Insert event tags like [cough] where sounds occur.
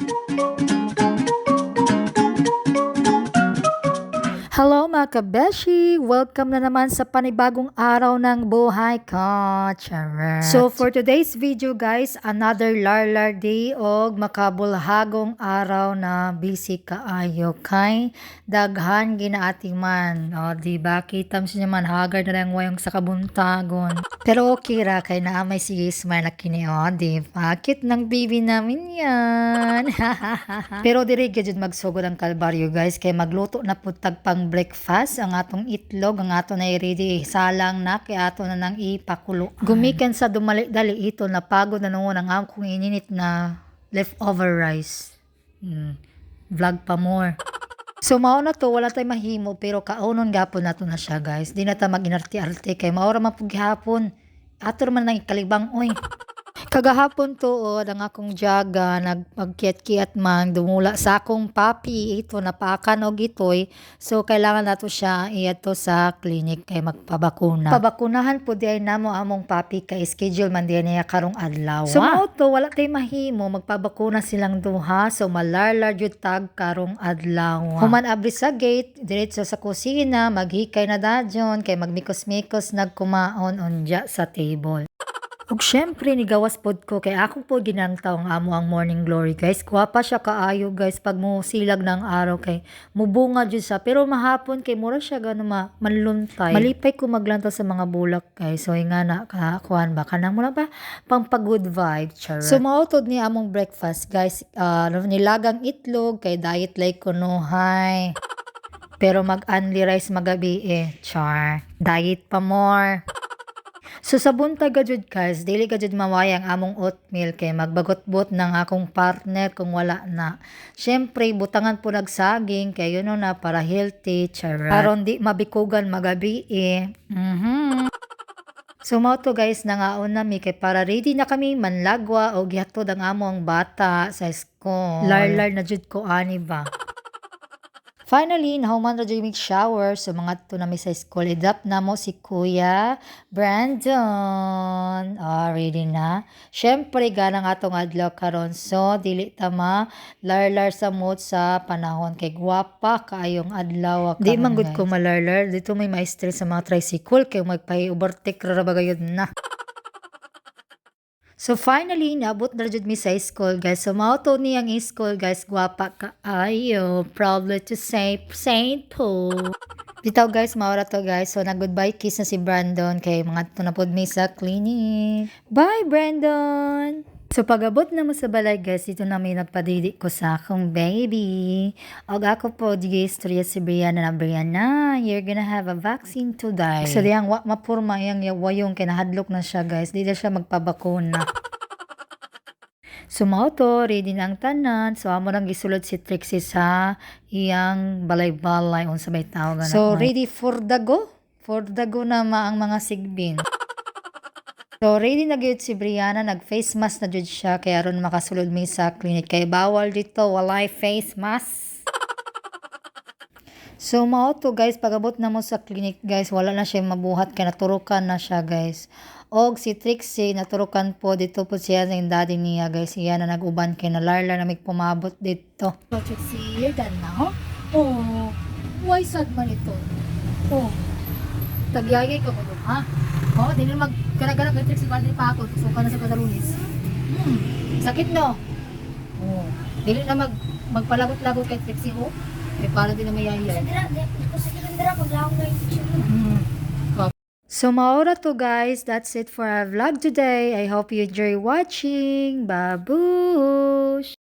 Thank you. Mga kabeshi! Welcome na naman sa panibagong araw ng buhay ko. So for today's video guys, another Larlar Day og makabulhagong araw na busy kaayo kay daghan ginaati man. O di ba kita mo siya man haggard na lang wayong sa kabuntagon. Pero okay ra kay naamay si Ismail na kini o di ba? Cute ng baby namin yan. [laughs] Pero diri gyud magsugod ang kalbaryo guys kay magluto na pud tag pang breakfast ang atong itlog ang ato na i-ready salang na kay ato na nang ipakulo. Gumikan sa dumali-dali ito napagod na noon ang akong ininit na leftover rice. Hmm. Vlog pa more. So mao na to wala tay mahimo pero kaunon gapon nato na siya guys. Di na ta mag-inarte-arte kay mao ra man pud gihapon. Man nang ikalibang oy. Kagahapon to ang akong jaga nagpagkiat-kiat man dumula sa akong papi ito napakan og itoy. So kailangan nato siya iadto sa clinic kay magpabakuna. Pabakunahan pud ay namo among papi kay schedule man diyan niya karong adlaw so mao to wala tay mahimo magpabakuna silang duha. So malarlar jud tag karong adlaw human abri sa gate diretso sa kusina maghikay na dadyon kay magmikos-mikos nagkumaon unya sa table Ug syempre ni gawas pod ko kay ako po ginantaw ang amo ang morning glory guys. Kuha pa siya kaayo guys pag mo silag ng araw kay mubunga jud siya pero mahapon kay mura siya gano ma manluntay. Malipay ko maglantaw sa mga bulak guys. So nga na kakuan ba kanang mo ba pang pa good vibe charot. So mautod ni among breakfast guys. Uh, nilagang itlog kay diet like ko no hi. Pero mag-only rice magabi eh. Char. Diet pa more. So sa buntag gajud guys, dili gajud mawaya ang among oatmeal kay magbagot-bot ng akong partner kung wala na. Syempre butangan po nagsaging kay yun na para healthy, charot. Aron di mabikugan magabi eh. Mhm. So mao to guys nangaon na mi kay para ready na kami manlagwa o gihatod ang among bata sa school. Larlar na jud ko ani ba. Finally, nahuman ra jud shower so mga to na mi sa school. Idap na mo si Kuya Brandon. Ah, ready na. Syempre ganang atong adlaw karon so dili ta ma larlar sa mood sa panahon kay gwapa kaayong adlaw Di man gud ko malarlar dito may maestre sa mga tricycle kay magpay overtake ra ba gayud na. So finally, naabot na jud mi sa school guys. So mao to ni ang school guys, gwapa ka ayo. Probably to say Saint Paul. Bitaw guys, maura to guys. So nag-goodbye kiss na si Brandon kay mga to na pod mi sa clinic. Bye Brandon! So pagabot na mo sa balay guys, dito na may nagpadidi ko sa akong baby. Og ako po, di istorya si Brianna na Brianna, you're gonna have a vaccine today. So diyang wa mapurma yung wayong kinahadlok na siya guys, di na siya magpabakuna. [laughs] So mao to, ready na ang tanan. So amo nang gisulod si Trixie sa iyang balay-balay unsa may tawag So ready for the go? For the go na ma ang mga sigbin. [laughs] So, ready na gyud si Brianna, nag-face mask na jud siya, kaya ron makasulod mi sa clinic. Kay bawal dito, walay face mask. [laughs] So, mao to guys, pagabot na mo sa clinic guys, wala na siya mabuhat, kaya naturukan na siya guys. Og si Trixie, naturukan po dito po siya sa daddy niya guys. Siya na nag-uban kay na Larla na may pumabot dito. So, Trixie, you're done now? Oh, why sad man ito? Oh, tagyayay ka mo ha? Oh, di na magkaragalag kay Trixie Padre pa ako. So ka na sa Kasarunis. Hmm, sakit no? Oh, dili na mag magpalagot-lagot kay Trixie oh. Kay para din na mayayay. Hmm. So maura to guys, that's it for our vlog today. I hope you enjoy watching. Babush!